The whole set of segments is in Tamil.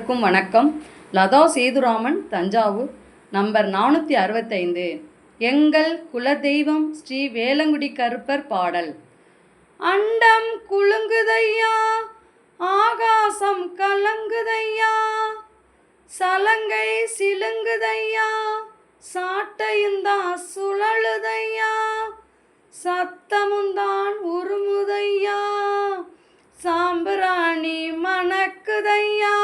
அனைவருக்கும் வணக்கம். லதா சேதுராமன் தஞ்சாவூர் நம்பர் நானூற்றி அறுபத்தைந்து. எங்கள் குலதெய்வம் ஸ்ரீ வேலங்குடி கருப்பர் பாடல். அண்டம் குலுங்குதையா ஆகாசம் கலங்குதையா சலங்கை சிலுங்குதையா சாட்டையுந்தான் சுழலுதையா சத்தமுந்தான் உருமுதையா சாம்பிராணி மணக்குதையா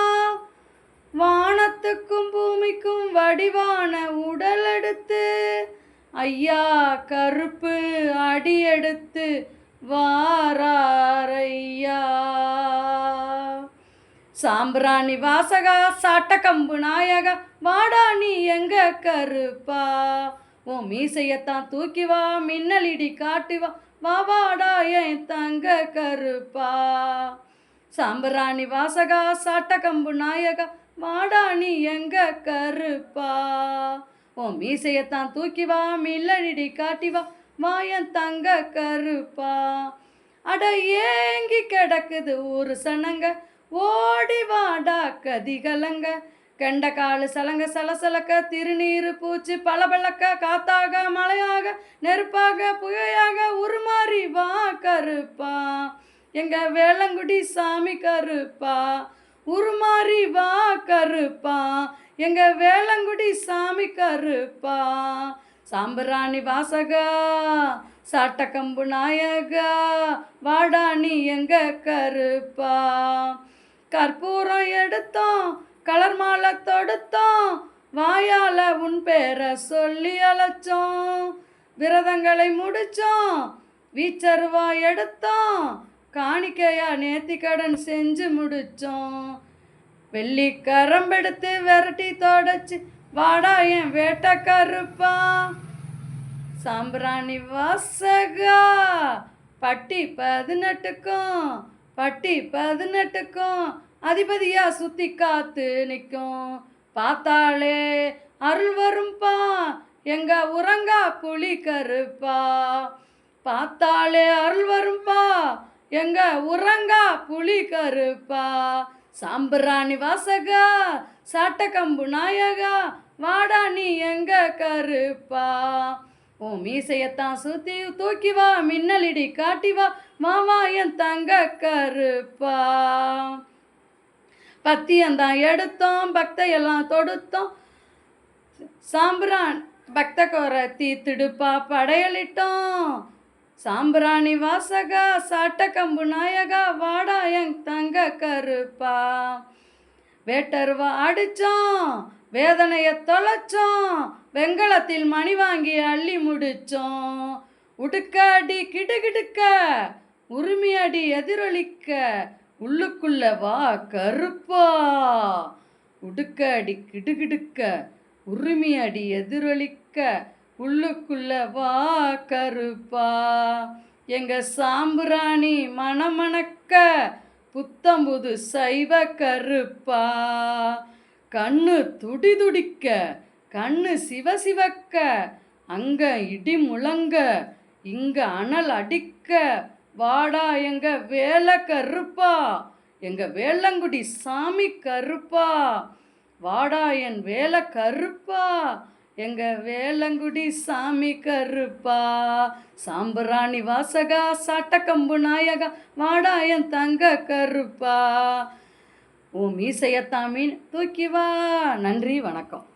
வானத்துக்கும் பூமிக்கும் வடிவான உடல் எடுத்து ஐயா கருப்பு அடியெடுத்து வாரையா சாம்பிராணி வாசகா சாட்டக்கம்பு நாயகா வாடா நீ எங்க கருப்பா? உன் மீசையத்தான் தூக்கி வா மின்னலிடி காட்டி வா வா வாடா என் தங்க கருப்பா. சாம்பிராணி வாசகா சாட்டக்கம்பு நாயகா வாடா நீ எங்க கருப்பா? ஓ மீசையத்தான் தூக்கி வா மில்லடிடி காட்டி வா மாயன் தங்க கருப்பா? அட ஏங்கி கிடக்குது ஒரு சனங்க ஓடி வாடா கதிகலங்க. கெண்ட காலு சலங்க சலசலக்க திருநீர் பூச்சி பளபளக்க காத்தாக மழையாக நெருப்பாக புகையாக உருமாறி வா கருப்பா. எங்க வேளங்குடி சாமி கருப்பா. உருமாறி வா கருப்பா. எங்க வேளங்குடி சாமி கருப்பா. சாம்பராணி வாசகா சாட்டக்கம்பு நாயகா. வாடாணி எங்க கருப்பா. கற்பூரம் எடுத்தோம் கலர் மாலை தொடுத்தோம். வாயால உன் பேரை சொல்லி அழைச்சோம். விரதங்களை முடிச்சோம் வீச்சருவா எடுத்தோம். காணிக்கையா நேத்தி கடன் செஞ்சு முடிச்சோம். வெள்ளி கரம்பெடுத்து விரட்டி தொடச்சு வாடா என் வேட்டை கருப்பா சாம்பிராணி வாசகா பட்டி பதினெட்டுக்கும் பட்டி பதினெட்டுக்கும் அதிபதியா சுத்தி காத்து நிற்கும் பார்த்தாலே அருள் வரும்பா எங்க உறங்கா புலி கருப்பா. பார்த்தாலே அருள் வரும் எங்க உறங்கா புலி கருப்பா? சாம்பிராணி வாசகா சாட்டக்கம்பு நாயகா வாடா நீ எங்க கருப்பா? ஓ மீசையத்தான் சுத்தி தூக்கி வா மின்னலிடி காட்டி வா மாமா என் தங்க கருப்பா. பத்தியந்தான் எடுத்தோம் பக்தையெல்லாம் தொடுத்தோம். சாம்பிரான் பக்த கோர தீத்துடுப்பா படையலிட்டோம். சாம்பிராணி வாசகா சாட்டக்கம்பு நாயகா வாடா என் தங்க கருப்பா. வேட்டருவா அடிச்சோம் வேதனைய தொலைச்சோம் வெங்கலத்தில் மணி வாங்கி அள்ளி முடிச்சோம் உடுக்க அடி கிடுகிடுக்க உரிமை அடி எதிரொலிக்க உள்ளுக்குள்ள வா கருப்பா. உடுக்க அடி கிடுகிடுக்க உரிமை அடி எதிரொலிக்க உள்ளுக்குள்ள வா கருப்பா. எங்க சாம்பிராணி மணமணக்க புத்தம்புது சைவ கருப்பா. கண்ணு துடி துடிக்க கண்ணு சிவ சிவக்க. அங்க இடி முழங்க இங்க அனல் அடிக்க. வாடா எங்க வேலை கருப்பா. எங்க வேளங்குடி சாமி கருப்பா. வாடா என் வேலை கருப்பா. எங்க வேளங்குடி சாமி கருப்பா சாம்பராணி வாசகா சாட்டக்கம்பு நாயகா வாடா என் தங்க கருப்பா. ஓ மீசையத்தாமின் தூக்கி வா. நன்றி வணக்கம்.